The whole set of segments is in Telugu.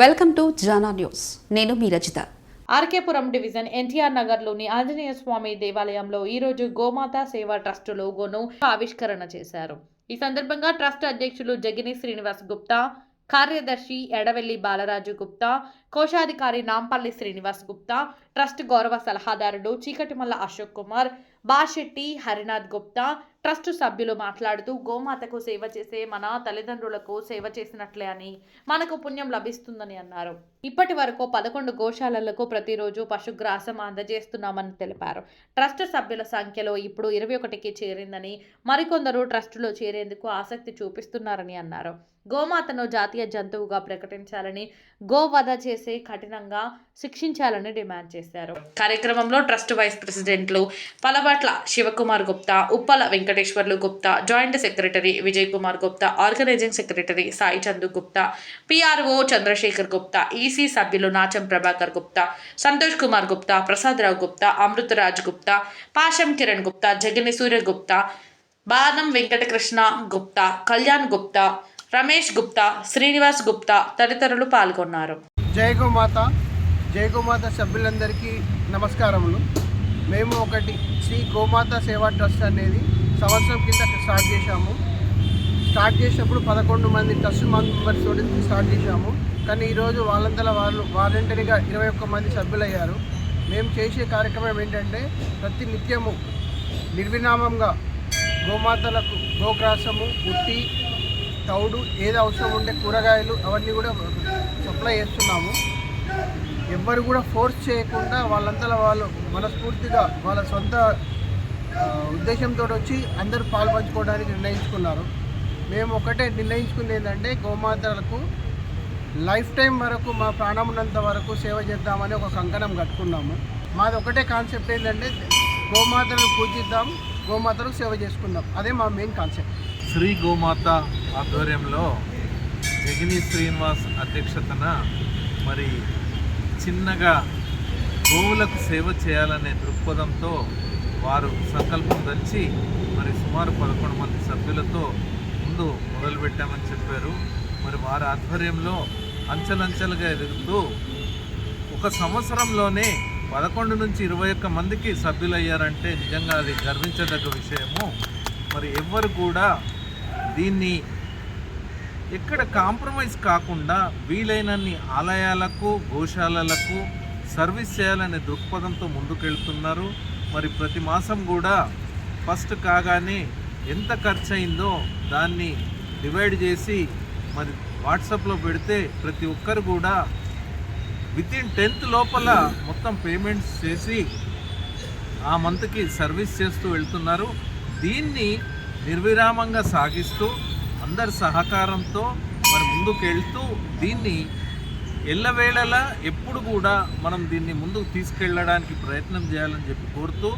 Welcome to Jana news. నేను మీ రజిత ఆర్కేపురం డివిజన్ ఎన్టీఆర్ నగర్లోని ఆంజనేయ స్వామి దేవాలయంలో ఈరోజు గోమాత సేవా ట్రస్ట్ లోగోను ఆవిష్కరణ చేశారు. ఈ సందర్భంగా ట్రస్ట్ అధ్యక్షులు జగిని శ్రీనివాస్ గుప్తా కార్యదర్శి ఎడవెల్లి బాలరాజు గుప్తా కోశాధికారి నాంపల్లి శ్రీనివాస్ గుప్తా ట్రస్ట్ గౌరవ సలహాదారుడు చీకటిమల్ల అశోక్ కుమార్ బాషెట్టి హరినాథ్ గుప్తా ట్రస్ట్ సభ్యులు మాట్లాడుతూ గోమాతకు సేవ చేసే మన తల్లిదండ్రులకు సేవ చేసినట్లే అని మనకు పుణ్యం లభిస్తుందని అన్నారు. ఇప్పటి వరకు పదకొండు గోశాలలకు ప్రతిరోజు పశుగ్రాసం అందజేస్తున్నామని తెలిపారు. ట్రస్ట్ సభ్యుల సంఖ్యలో ఇప్పుడు ఇరవై ఒకటికి చేరిందని మరికొందరు ట్రస్టులో చేరేందుకు ఆసక్తి చూపిస్తున్నారని అన్నారు. గోమాతను జాతీయ జంతువుగా ప్రకటించాలని గోవధ చేసే కఠినంగా శిక్షించాలని డిమాండ్ చేశారు. కార్యక్రమంలో ట్రస్ట్ వైస్ ప్రెసిడెంట్లు Palabatla Shivakumar Gupta Uppala Venkata Venkateswarlu Gupta joint secretary Vijay Kumar Gupta organising secretary Sai Chandu Gupta PRO Chandrasekhar Gupta EC సభ్యులు నాచం ప్రభాకర్ గుప్తా సంతోష్ కుమార్ గుప్తా ప్రసాదరావు గుప్తా అమృతరాజ్ గుప్తా పాశం కిరణ్ గుప్తా జగని సూర్య గుప్తా బాణం వెంకటకృష్ణ గుప్తా కళ్యాణ్ గుప్తా రమేష్ గుప్తా శ్రీనివాస్ గుప్తా తదితరులు పాల్గొన్నారు. జై గోమాత. జై గోమాత సభ్యులందరికీ నమస్కారములు. మేము ఒకటి శ్రీ గోమాత సేవా ట్రస్ట్ అనేది సంవత్సరం కింద స్టార్ట్ చేశాము. స్టార్ట్ చేసినప్పుడు పదకొండు మంది ట్రస్ట్ మెంబర్స్ తోటి స్టార్ట్ చేశాము. కానీ ఈరోజు వాళ్ళంతలా వాళ్ళు వాలంటరీగా ఇరవై ఒక్క మంది సభ్యులయ్యారు. మేము చేసే కార్యక్రమం ఏంటంటే ప్రతి నిత్యము నిర్వినామంగా గోమాతలకు గోగ్రాసము ఉట్టి తౌడు ఏది అవసరం ఉంటే కూరగాయలు అవన్నీ కూడా సప్లై చేస్తున్నాము. ఎవ్వరు కూడా ఫోర్స్ చేయకుండా వాళ్ళంతలో వాళ్ళు మనస్ఫూర్తిగా వాళ్ళ సొంత ఉద్దేశంతో వచ్చి అందరూ పాలు పంచుకోవడానికి నిర్ణయించుకున్నారు. మేము ఒకటే నిర్ణయించుకుంది ఏంటంటే గోమాతలకు లైఫ్ టైం వరకు మా ప్రాణం ఉన్నంత వరకు సేవ చేద్దామని ఒక కంకణం కట్టుకున్నాము. మాది ఒకటే కాన్సెప్ట్ ఏంటంటే గోమాతను పూజిద్దాం గోమాతలకు సేవ చేసుకుందాం. అదే మా మెయిన్ కాన్సెప్ట్ శ్రీ గోమాత ఆధ్వర్యంలో జగిని శ్రీనివాస్ అధ్యక్షతన మరి చిన్నగా గోవులకు సేవ చేయాలనే దృక్పథంతో వారు సంకల్పం దంచి మరి సుమారు పదకొండు మంది సభ్యులతో ముందు మొదలుపెట్టామని చెప్పారు. మరి వారి ఆధ్వర్యంలో అంచెలంచెలుగా ఎదుగుతూ ఒక సంవత్సరంలోనే పదకొండు నుంచి ఇరవై ఒక్క మందికి సభ్యులయ్యారంటే నిజంగా అది గర్వించదగ్గ విషయము. మరి ఎవ్వరు కూడా దీన్ని ఎక్కడ కాంప్రమైజ్ కాకుండా వీలైనన్ని ఆలయాలకు గోశాలలకు సర్వీస్ చేయాలనే దృక్పథంతో ముందుకెళ్తున్నారు. మరి ప్రతి మాసం కూడా ఫస్ట్ కాగానే ఎంత ఖర్చు అయిందో దాన్ని డివైడ్ చేసి మరి వాట్సాప్లో పెడితే ప్రతి ఒక్కరు కూడా వితిన్ టెన్త్ లోపల మొత్తం పేమెంట్స్ చేసి ఆ మంత్కి సర్వీస్ చేస్తూ వెళ్తున్నారు. దీన్ని నిర్విరామంగా సాగిస్తూ అందరి సహకారంతో మరి ముందుకు వెళ్తూ దీన్ని ఎల్లవేళలా ఎప్పుడు కూడా మనం దీన్ని ముందుకు తీసుకెళ్ళడానికి ప్రయత్నం చేయాలని చెప్పి కోరుతూ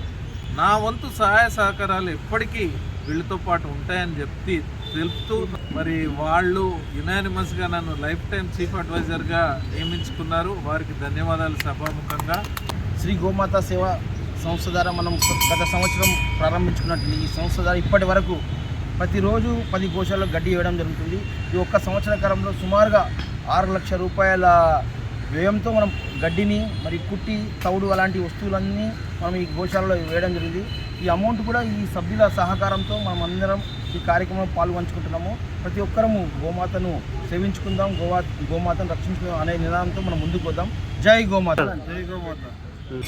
నా వంతు సహాయ సహకారాలు ఎప్పటికీ వీళ్ళతో పాటు ఉంటాయని చెప్పి తెలుపుతూ మరి వాళ్ళు యునానిమస్గా నన్ను లైఫ్ టైం చీఫ్ అడ్వైజర్గా నియమించుకున్నారు. వారికి ధన్యవాదాలు సభాముఖంగా. శ్రీ గోమాత సేవ సంస్థ ద్వారా మనం గత సంవత్సరం ప్రారంభించుకున్నట్టు ఈ సంస్థ ద్వారా ఇప్పటి వరకు ప్రతిరోజు పది గోశాలకు గడ్డి వేయడం జరుగుతుంది. ఈ ఒక్క సంవత్సర కాలంలో సుమారుగా ఆరు లక్షల రూపాయల వ్యయంతో మనం గడ్డిని మరి కుట్టి తౌడు అలాంటి వస్తువులన్నీ మనం ఈ గోశాలలో వేయడం జరిగింది. ఈ అమౌంట్ కూడా ఈ సభ్యుల సహకారంతో మనం అందరం ఈ కార్యక్రమంలో పాల్గొంచుకుంటున్నాము. ప్రతి ఒక్కరము గోమాతను సేవించుకుందాం గోవా గోమాతను రక్షించుకుందాం అనే నినాదంతో మనం ముందుకు పోదాం. జై గోమాత. జై గోమాత.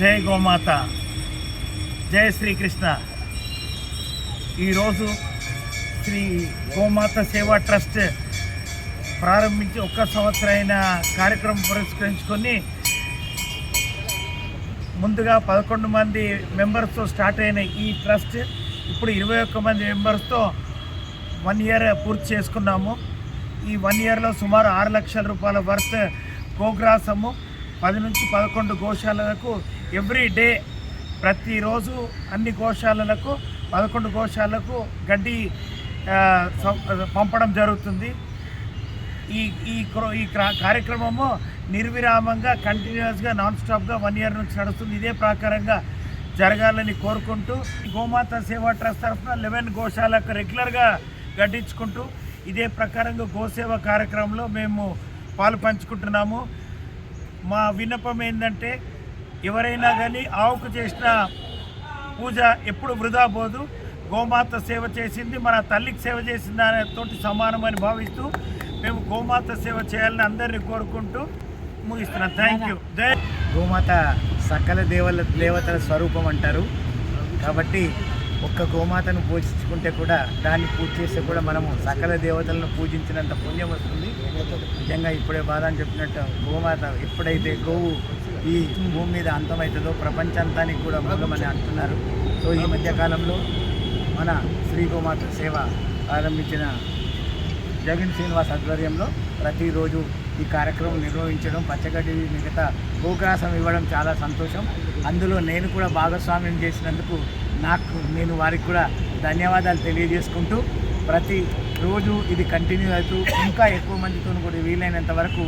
జై గోమాత. జై శ్రీకృష్ణ. ఈరోజు శ్రీ గోమాత సేవా ట్రస్ట్ ప్రారంభించి ఒక్క సంవత్సరమైన కార్యక్రమం పురస్కరించుకొని ముందుగా పదకొండు మంది మెంబర్స్తో స్టార్ట్ అయిన ఈ ట్రస్ట్ ఇప్పుడు ఇరవై ఒక్క మంది మెంబర్స్తో వన్ ఇయర్ పూర్తి చేసుకున్నాము. ఈ వన్ ఇయర్లో సుమారు ఆరు లక్షల రూపాయల వర్త్ గోగ్రాసము పది నుంచి పదకొండు గోశాలలకు ఎవ్రీ డే ప్రతిరోజు అన్ని గోశాలలకు పదకొండు గోశాలకు గడ్డి సం- పంపడం జరుగుతుంది. ఈ ఈ క్రో- ఈ క్రా- కార్యక్రమము నిర్విరామంగా కంటిన్యూస్గా నాన్ స్టాప్గా వన్ ఇయర్ నుంచి నడుస్తుంది. ఇదే ప్రకారంగా జరగాలని కోరుకుంటూ గోమాత సేవా ట్రస్ట్ తరఫున లెవెన్ గోశాలకు రెగ్యులర్గా గడ్డించుకుంటూ ఇదే ప్రకారంగా గోసేవ కార్యక్రమంలో మేము పాలు పంచుకుంటున్నాము. మా విన్నపం ఏంటంటే ఎవరైనా కానీ ఆవుకు చేసిన పూజ ఎప్పుడు వృధా పోదు. గోమాత సేవ చేసింది మన తల్లికి సేవ చేసింది దానితోటి తోటి సమానమని భావిస్తూ మేము గోమాత సేవ చేయాలని అందరినీ కోరుకుంటూ ముగిస్తున్నాం. థ్యాంక్ యూ జై గోమాత సకల దేవల దేవతల స్వరూపం అంటారు. కాబట్టి ఒక్క గోమాతను పూజించుకుంటే కూడా దాన్ని పూజ చేస్తే కూడా మనము సకల దేవతలను పూజించినంత పుణ్యం వస్తుంది. నిజంగా ఇప్పుడే బాధ అని చెప్పినట్టు గోమాత ఎప్పుడైతే గోవు ఈ భూమి మీద అంతమవుతుందో ప్రపంచాంతానికి కూడా మూలమని అంటున్నారు. సో ఈ మధ్యకాలంలో మన శ్రీ గోమాత సేవ ప్రారంభించిన జగన్ శ్రీనివాస్ ఆధ్వర్యంలో ప్రతిరోజు ఈ కార్యక్రమం నిర్వహించడం పచ్చగడ్డి మిగతా గోగ్రాసం ఇవ్వడం చాలా సంతోషం. అందులో నేను కూడా భాగస్వామ్యం చేసినందుకు నాకు నేను వారికి కూడా ధన్యవాదాలు తెలియజేసుకుంటూ ప్రతి రోజు ఇది కంటిన్యూ అవుతూ ఇంకా ఎక్కువ మందితో కూడా వీలైనంత వరకు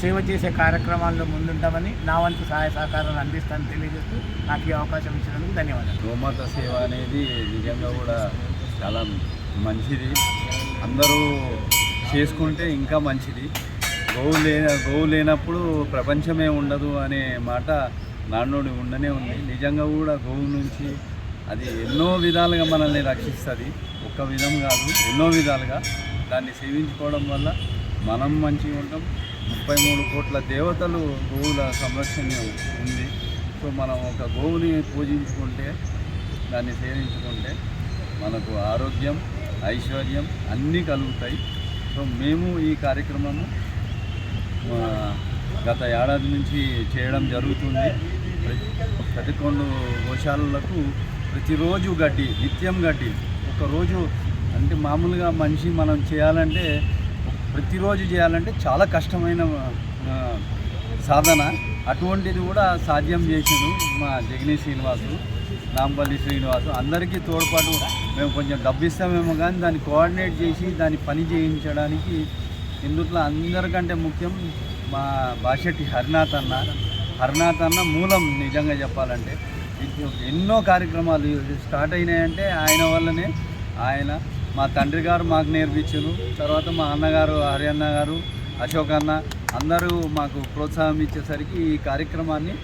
సేవ చేసే కార్యక్రమాల్లో ముందుంటామని నా వంతు సహాయ సహకారాలు అందిస్తానని తెలియజేస్తూ నాకు ఈ అవకాశం ఇచ్చినందుకు ధన్యవాదాలు. గోమాత సేవ అనేది నిజంగా కూడా చాలా మంచిది. అందరూ చేసుకుంటే ఇంకా మంచిది. గోవు లే గోవు లేనప్పుడు ప్రపంచమే ఉండదు అనే మాట నాన్నోడి ఉండనే ఉంది. నిజంగా కూడా గోవు నుంచి అది ఎన్నో విధాలుగా మనల్ని రక్షిస్తుంది. ఒక్క విధం కాదు ఎన్నో విధాలుగా. దాన్ని సేవించుకోవడం వల్ల మనం మంచిగా ఉంటాం. ముప్పై మూడు కోట్ల దేవతలు గోవుల సంరక్షణ ఉంది. సో మనం ఒక గోవుని పూజించుకుంటే దాన్ని సేవించుకుంటే మనకు ఆరోగ్యం ఐశ్వర్యం అన్నీ కలుగుతాయి. సో మేము ఈ కార్యక్రమము గత ఏడాది నుంచి చేయడం జరుగుతుంది. ప్రతికొండు గోశాలలకు ప్రతిరోజు గడ్డి నిత్యం గడ్డి ఒకరోజు అంటే మామూలుగా మనిషి మనం చేయాలంటే ప్రతిరోజు చేయాలంటే చాలా కష్టమైన సాధన. అటువంటిది కూడా సాధ్యం చేసిండు మా జగనీ శ్రీనివాసు. నాంపల్లి శ్రీనివాసు అందరికీ తోడ్పాటు. మేము కొంచెం డబ్బు ఇస్తామేమో కానీ దాన్ని కోఆర్డినేట్ చేసి దాన్ని పని చేయించడానికి ఇందుట్లో అందరికంటే ముఖ్యం మా బాషెట్టి హరినాథ్ అన్న. హరినాథ్ అన్న మూలం నిజంగా చెప్పాలంటే. ఎన్నో కార్యక్రమాలు స్టార్ట్ అయినాయంటే ఆయన వల్లనే ఆయన మా తండ్రి గారు మాకు నేర్పించారు. తర్వాత మా అన్నగారు హరి అన్న గారు అశోక్ అన్న అందరూ మాకు ప్రోత్సాహం ఇచ్చేసరికి ఈ కార్యక్రమాన్ని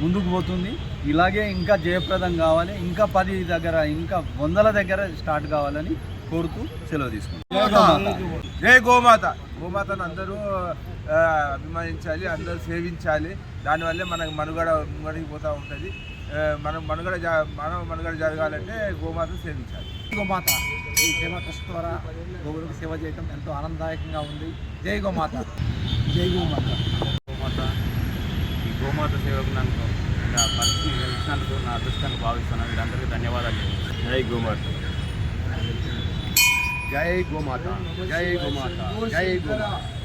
ముందుకు పోతుంది. ఇలాగే ఇంకా జయప్రదం కావాలి ఇంకా పది దగ్గర ఇంకా వందల దగ్గర స్టార్ట్ కావాలని కోరుతూ సెలవు తీసుకుంటాం జై గోమాత. గోమాతను అందరూ అభిమానించాలి అందరూ సేవించాలి. దానివల్లే మనకు మనుగడ ముంగడికి పోతూ ఉంటుంది. మనం మనుగడ జ- మనం మనుగడ జరగాలంటే గోమాత సేవించాలి. గోమాత. ఈ సేవ ట్రస్ట్ ద్వారా గోవులకు సేవ చేయడం ఎంతో ఆనందదాయకంగా ఉంది. జై గోమాత. జై గోమాత. గోమాత ఈ గోమాత సేవకు నన్ను ఇలా పరిస్థితి ఇచ్చినందుకు నా అదృష్టంగా భావిస్తున్నాను వీరందరికీ ధన్యవాదాలు. జై గోమాత. జై గోమాత. జై గోమాత. జై గోమాత.